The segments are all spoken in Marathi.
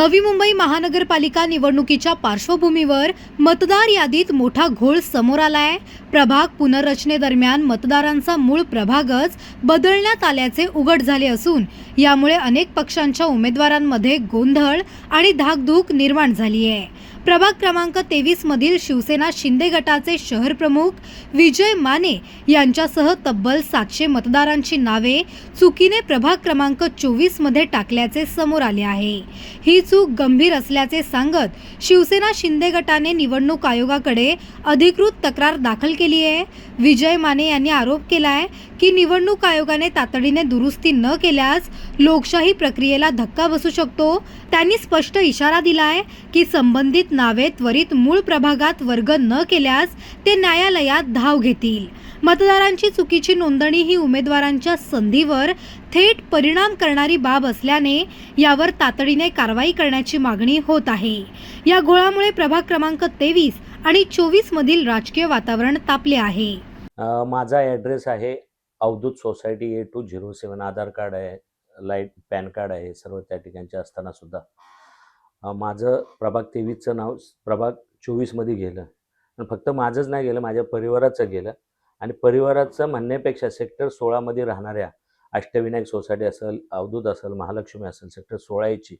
नवी मुंबई महानगरपालिका निवडणुकीच्या पार्श्वभूमीवर मतदार यादीत मोठा घोळ समोर आलाय. प्रभाग पुनर्रचनेदरम्यान मतदारांचा मूळ प्रभागच बदलण्यात आल्याचे उघड झाले असून यामुळे अनेक पक्षांच्या उमेदवारांमध्ये गोंधळ आणि धाकधूक निर्माण झाली आहे प्रभाग क्रमांक तेवीस मधील शिवसेना शिंदे गटाचे शहर प्रमुख विजय माने यांच्यासह तब्बल सातशे मतदारांची नावे चुकीने प्रभाग क्रमांक चोवीसमध्ये टाकल्याचे समोर आले आहे. ही चूक गंभीर असल्याचे सांगत शिवसेना शिंदे गटाने निवडणूक आयोगाकडे अधिकृत तक्रार दाखल केली आहे. विजय माने यांनी आरोप केला आहे की निवडणूक आयोगाने तातडीने दुरुस्ती न केल्यास लोकशाही प्रक्रियेला धक्का बसू शकतो. त्यांनी स्पष्ट इशारा दिला आहे की संबंधित नावे त्वरित मूळ प्रभागात वर्ग न केल्यास ते न्यायालयात धाव घेतील. मतदारांची चुकीची नोंदणी ही उमेदवारांच्या संधीवर थेट परिणाम करणारी बाब असल्याने यावर तातडीने कारवाई करण्याची मागणी होत आहे. या घोळामुळे प्रभाग क्रमांक तेवीस आणि चोवीस मधील राजकीय वातावरण तापले आहे. माझा ॲड्रेस आहे Avdhoot society A two zero seven Aadhaar card आहे लाइट पॅन कार्ड आहे सर्व त्या ठिकाणचे असताना सुद्धा. माझं प्रभाग तेवीसचं नाव प्रभाग चोवीसमध्ये गेलं. आणि फक्त माझंच नाही गेलं माझ्या परिवाराचं गेलं. आणि परिवाराचं म्हणण्यापेक्षा सेक्टर सोळामध्ये राहणाऱ्या अष्टविनायक सोसायटी असेल अवधूत असेल महालक्ष्मी असेल सेक्टर सोळा याची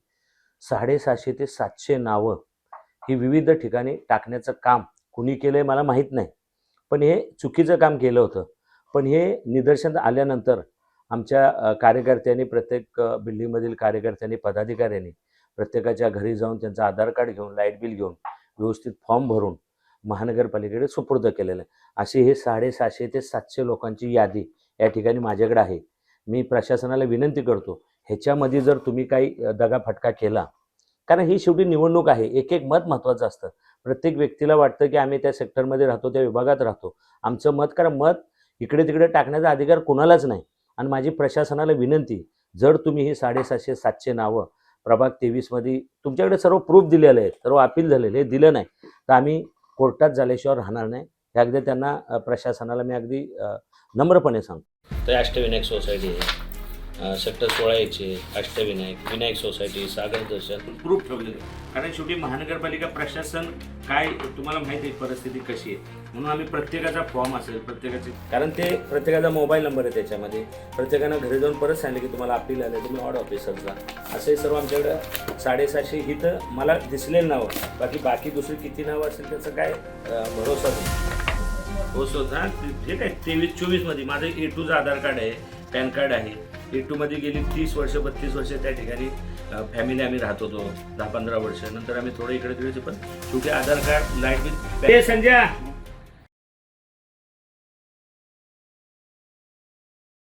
साडेसहाशे ते सातशे नावं ही विविध ठिकाणी टाकण्याचं काम कुणी केलं आहे मला माहीत नाही. पण हे चुकीचं काम केलं होतं. पण हे निदर्शन आल्यानंतर आमच्या कार्यकर्त्यांनी प्रत्येक बिल्डिंगमधील कार्यकर्त्यांनी पदाधिकाऱ्यांनी प्रत्येकाच्या घरी जाऊन त्यांचं आधार कार्ड घेऊन लाइट बिल घेऊन व्यवस्थित फॉर्म भरून महानगरपालिकेकडे सुपूर्द केलेलं आहे. अशी हे साडेसहाशे ते सातशे लोकांची यादी या ठिकाणी माझ्याकडे आहे. मी प्रशासनाला विनंती करतो ह्याच्यामध्ये जर तुम्ही काही दगा दगाफटका केला कारण ही शेवटी निवडणूक आहे एक एक मत महत्त्वाचं असतं. प्रत्येक व्यक्तीला वाटतं की आम्ही त्या सेक्टरमध्ये राहतो त्या विभागात राहतो. आमचं मत कारण मत इकडे तिकडे टाकण्याचा अधिकार कुणालाच नाही. आणि माझी प्रशासनाला विनंती जर तुम्ही ही साडेसातशे सातशे नावं प्रभाग तेवीसमध्ये तुमच्याकडे सर्व प्रूफ दिलेले आहे सर्व अपील झालेले आहे दिलं नाही. तर आम्ही कोर्टात झाल्याशिवाय राहणार नाही. हे अगदी त्यांना प्रशासनाला मी अगदी नम्रपणे सांगतो. तर अष्टविनायक सोसायटी आहे. सेक्टर सोळा याचे अष्टविनायक विनायक सोसायटी सागर दर्शन. ग्रुप ठेवलेले कारण शेवटी महानगरपालिका प्रशासन काय तुम्हाला माहिती आहे परिस्थिती कशी आहे? म्हणून आम्ही प्रत्येकाचा फॉर्म असेल प्रत्येकाचे कारण ते प्रत्येकाचा मोबाईल नंबर आहे त्याच्यामध्ये. प्रत्येकानं घरी जाऊन परत सांगितलं की तुम्हाला अपील आलं तुम्ही ऑड ऑफिसरचा असे सर्व आमच्याकडं साडेसहाशे ही तर मला दिसलेलं नावं. बाकी बाकी दुसरी किती नावं असेल त्याचं काय भरोसा नाही. हो सो हां आहे तेवीस चोवीसमध्ये माझं ए टूचं आधार कार्ड आहे पॅन कार्ड आहे. ए टूमध्ये गेली तीस वर्ष बत्तीस वर्ष त्या ठिकाणी फॅमिली आम्ही राहत होतो. दहा पंधरा वर्ष. नंतर आम्ही थोडं इकडे तिकडे पण शेवटी Aadhaar card light bill Sanjay